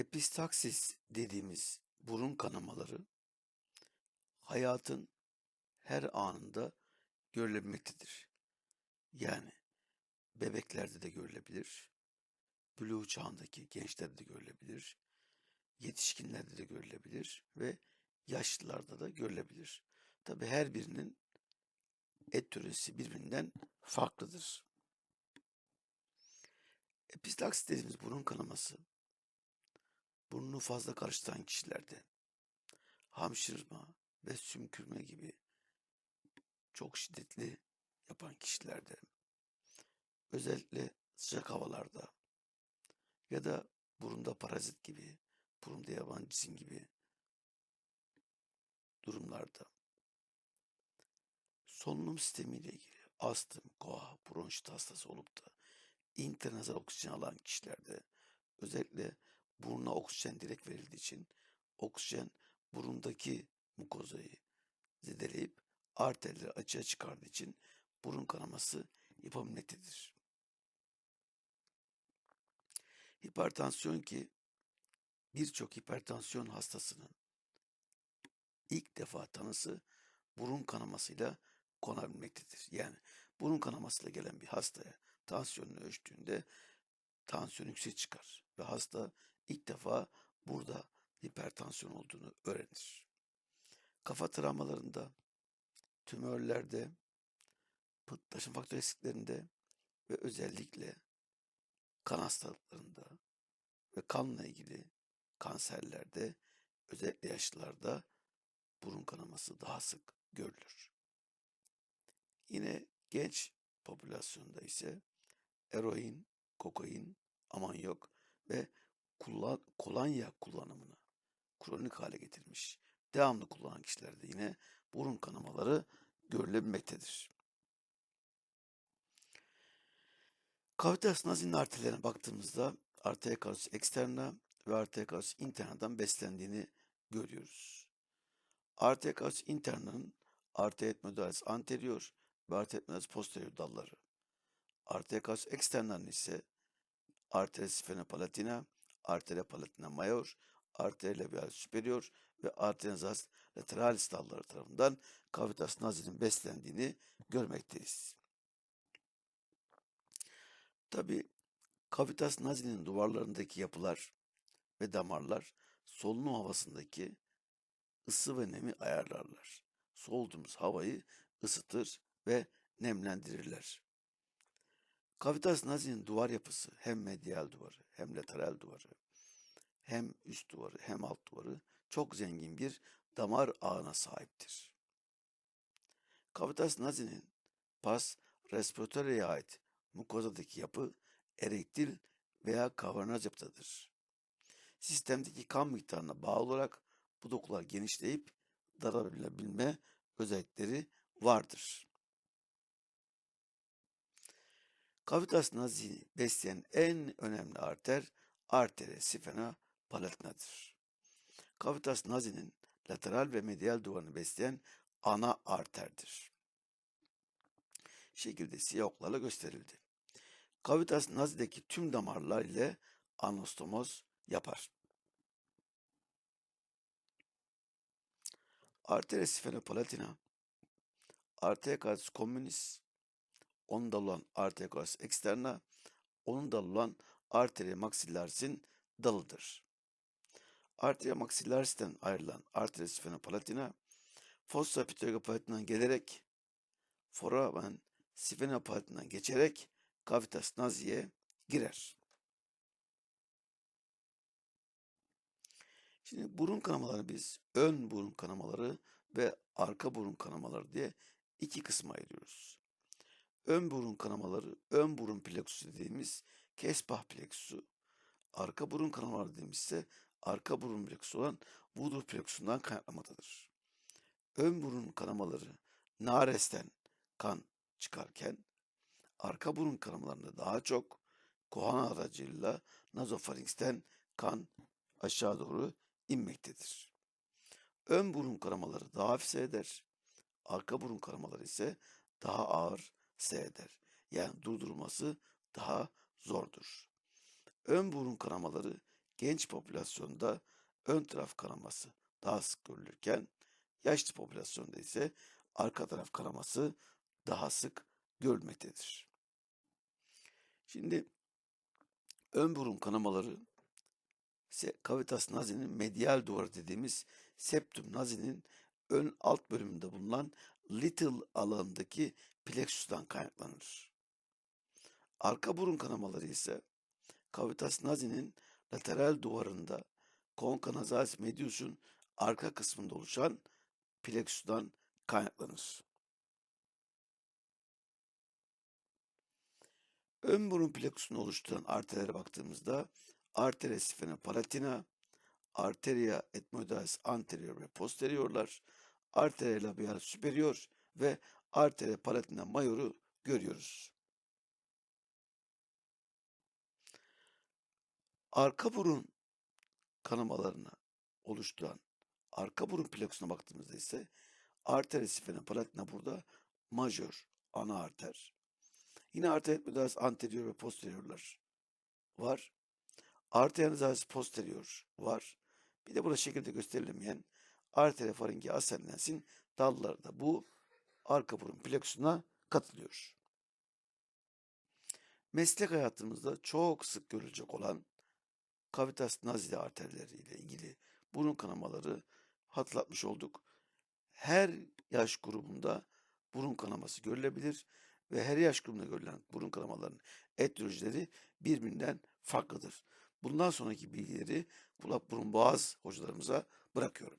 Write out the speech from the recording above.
Epistaksis dediğimiz burun kanamaları hayatın her anında görülebilmektedir. Yani bebeklerde de görülebilir, buluğ çağındaki gençlerde de görülebilir, yetişkinlerde de görülebilir ve yaşlılarda da görülebilir. Tabi her birinin et türesi birbirinden farklıdır. Epistaksis dediğimiz burun kanaması burnunu fazla karıştıran kişilerde hamşırma ve sümkürme gibi çok şiddetli yapan kişilerde özellikle sıcak havalarda ya da burunda parazit gibi, burunda yabancı cisim gibi durumlarda. Solunum sistemiyle ilgili astım, koa, bronşit hastası olup da intranazal oksijen alan kişilerde özellikle buruna oksijen direkt verildiği için oksijen burundaki mukozayı zedeleyip arterleri açığa çıkardığı için burun kanaması yapabilmektedir. Hipertansiyon ki birçok hipertansiyon hastasının ilk defa tanısı burun kanamasıyla konabilmektedir. Yani burun kanamasıyla gelen bir hastaya tansiyonunu ölçtüğünde tansiyon yüksek çıkar ve hasta ilk defa burada hipertansiyon olduğunu öğrenir. Kafa travmalarında, tümörlerde, pıhtılaşım faktör eksiklerinde ve özellikle kan hastalıklarında ve kanla ilgili kanserlerde özellikle yaşlılarda burun kanaması daha sık görülür. Yine genç popülasyonda ise eroin, kokain, amanyok ve kullan, kolonya kullanımını kronik hale getirmiş. Devamlı kullanan kişilerde yine burun kanamaları görülebilmektedir. Cavitas nazinin arterlerine baktığımızda arteria carotis externa ve arteria carotis internadan beslendiğini görüyoruz. Arteria carotis interna'nın arteria medullaris anterior ve arteria medullaris posterior dalları. Arteria carotis externa'nın ise arteria sphenopalatina, arteria palatina major, arteria labialis superior ve arteria nasal lateralis dalları tarafından cavitas nazinin beslendiğini görmekteyiz. Tabi kavitas nazinin duvarlarındaki yapılar ve damarlar solunum havasındaki ısı ve nemi ayarlarlar. Soluduğumuz havayı ısıtır ve nemlendirirler. Kavitas nazinin duvar yapısı hem medial duvarı hem lateral duvarı hem üst duvarı hem alt duvarı çok zengin bir damar ağına sahiptir. Kavitas nazinin pas respiratöryeye ait mukozadaki yapı erektil veya kavernaz yapıdadır. Sistemdeki kan miktarına bağlı olarak bu dokular genişleyip daralabilme özellikleri vardır. Kavitas nazini besleyen en önemli arter arteria sphena palatinadır. Kavitas nazinin lateral ve medial duvarını besleyen ana arterdir. Şekilde siyah oklarla gösterildi. Kavitas nazideki tüm damarlar ile anastomoz yapar. Arteria sphenoplatina, arteria carotis communis, onun dalı olan arteria carotis externa, onun dalı olan arteria maxillaris'in dalıdır. Arteria maxillaris'ten ayrılan arteria sphenoplatina, fossa pterygopalatinadan gelerek foramen sphenopalatinadan geçerek cavitas naziye girer. Şimdi burun kanamaları biz ön burun kanamaları ve arka burun kanamaları diye iki kısma ayırıyoruz. Ön burun kanamaları, ön burun plexusu dediğimiz Kespah plexusu, arka burun kanamaları dediğimiz ise arka burun plexusu olan Woodruff plexusundan kaynaklanmaktadır. Ön burun kanamaları naresten kan çıkarken arka burun kanamalarında daha çok kohana aracılığıyla nazofaringsten kan aşağı doğru inmektedir. Ön burun kanamaları daha hafif seyreder. Arka burun kanamaları ise daha ağır seyreder. Yani durdurulması daha zordur. Ön burun kanamaları genç popülasyonda ön taraf kanaması daha sık görülürken yaşlı popülasyonda ise arka taraf kanaması daha sık görülmektedir. Şimdi ön burun kanamaları ise cavitas nasinin medial duvarı dediğimiz septum nasinin ön alt bölümünde bulunan little alanındaki plexus'tan kaynaklanır. Arka burun kanamaları ise cavitas nasinin lateral duvarında conca nasalis medius'un arka kısmında oluşan plexus'tan kaynaklanır. Ön burun plexusunu oluşturan arterlere baktığımızda arteria sphenopalatina, arteria ethmoidalis anterior ve posteriorlar, arteria labialis superior ve arteria palatina major'u görüyoruz. Arka burun kanamalarını oluşturan arka burun plexusuna baktığımızda ise arteria sphenopalatina burada majör ana arter. Yine arteria ethmoidalis anterior ve posteriorlar var. Arteria nasalis posterior var. Bir de burada şekilde gösterilemeyen arteria faringe ascendensin dalları da bu arka burun plexusuna katılıyor. Meslek hayatımızda çok sık görülecek olan kavitas nazili arterleri ile ilgili burun kanamaları hatırlatmış olduk. Her yaş grubunda burun kanaması görülebilir ve her yaş grubunda görülen burun kanamalarının etiyolojileri birbirinden farklıdır. Bundan sonraki bilgileri kulak burun boğaz hocalarımıza bırakıyorum.